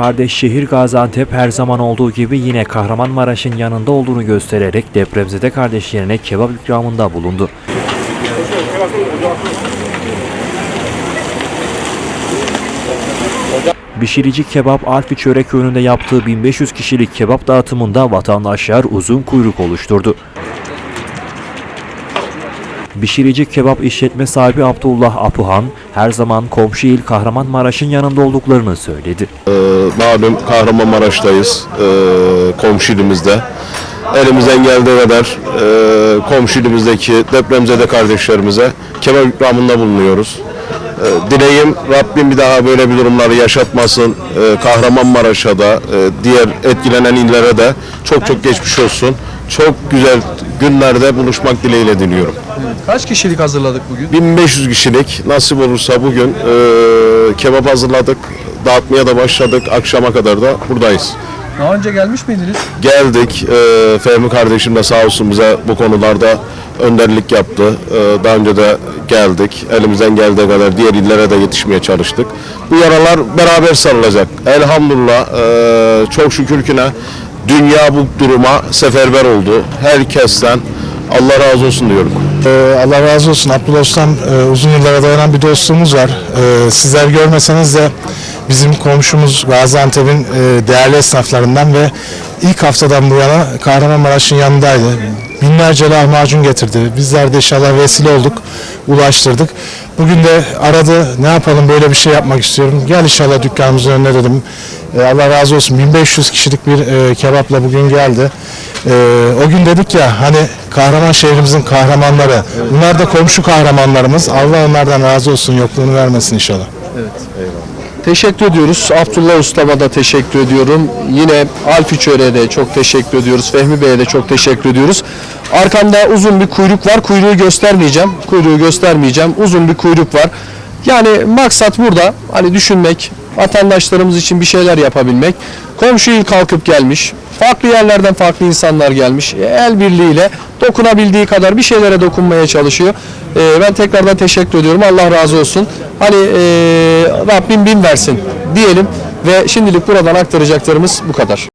Kardeş şehir Gaziantep her zaman olduğu gibi yine Kahramanmaraş'ın yanında olduğunu göstererek depremzede kardeşlerine kebap ikramında bulundu. Bişirici Kebap Alfi Çörek önünde yaptığı 1500 kişilik kebap dağıtımında vatandaşlar uzun kuyruk oluşturdu. Bişirici Kebap işletme sahibi Abdullah Apuhan her zaman komşu il Kahramanmaraş'ın yanında olduklarını söyledi. Malum Kahramanmaraş'tayız, e, komşu ilimizde. Elimizden geldiği kadar e, komşu ilimizdeki depremzede kardeşlerimize kebap ikramında bulunuyoruz. E, dileğim Rabbim bir daha böyle bir durumları yaşatmasın. E, Kahramanmaraş'a da, diğer etkilenen illere de çok çok geçmiş olsun. Çok güzel günlerde buluşmak dileğiyle diliyorum. Kaç kişilik hazırladık bugün? 1500 kişilik nasip olursa bugün e, kebap hazırladık. Dağıtmaya da başladık. Akşama kadar da buradayız. Daha önce gelmiş miydiniz? Geldik. E, Fehmi kardeşim de sağ olsun bize bu konularda önderlik yaptı. E, daha önce de geldik. Elimizden geldiği kadar diğer illere de yetişmeye çalıştık. Bu yaralar beraber sarılacak. Elhamdülillah e, çok şükür ki ne dünya bu duruma seferber oldu. Herkesten Allah razı olsun diyorum. Ee, Allah razı olsun. Abdullah Ustam e, uzun yıllara dayanan bir dostluğumuz var. Ee, sizler görmeseniz de bizim komşumuz Gaziantep'in e, değerli esnaflarından ve ilk haftadan bu yana Kahramanmaraş'ın yanındaydı. Binlerce lahmacun getirdi. Bizler de inşallah vesile olduk, ulaştırdık. Bugün de aradı, ne yapalım böyle bir şey yapmak istiyorum. Gel inşallah dükkanımızın önüne dedim. Ee, Allah razı olsun 1500 kişilik bir e, kebapla bugün geldi. O gün dedik ya hani kahraman şehrimizin kahramanları. Bunlar da komşu kahramanlarımız. Allah onlardan razı olsun yokluğunu vermesin inşallah. Teşekkür ediyoruz. Abdullah Usta'ma da teşekkür ediyorum. Yine Alfi Çöre'ye de çok teşekkür ediyoruz. Fehmi Bey'e de çok teşekkür ediyoruz. Arkamda uzun bir kuyruk var. Kuyruğu göstermeyeceğim. Kuyruğu göstermeyeceğim. Uzun bir kuyruk var. Yani maksat burada hani düşünmek, vatandaşlarımız için bir şeyler yapabilmek. Komşu il kalkıp gelmiş. Farklı yerlerden farklı insanlar gelmiş. E, El birliğiyle dokunabildiği kadar bir şeylere dokunmaya çalışıyor. E, ben tekrardan teşekkür ediyorum. Allah razı olsun. Hani e, Rabbim bin versin diyelim ve şimdilik buradan aktaracaklarımız bu kadar.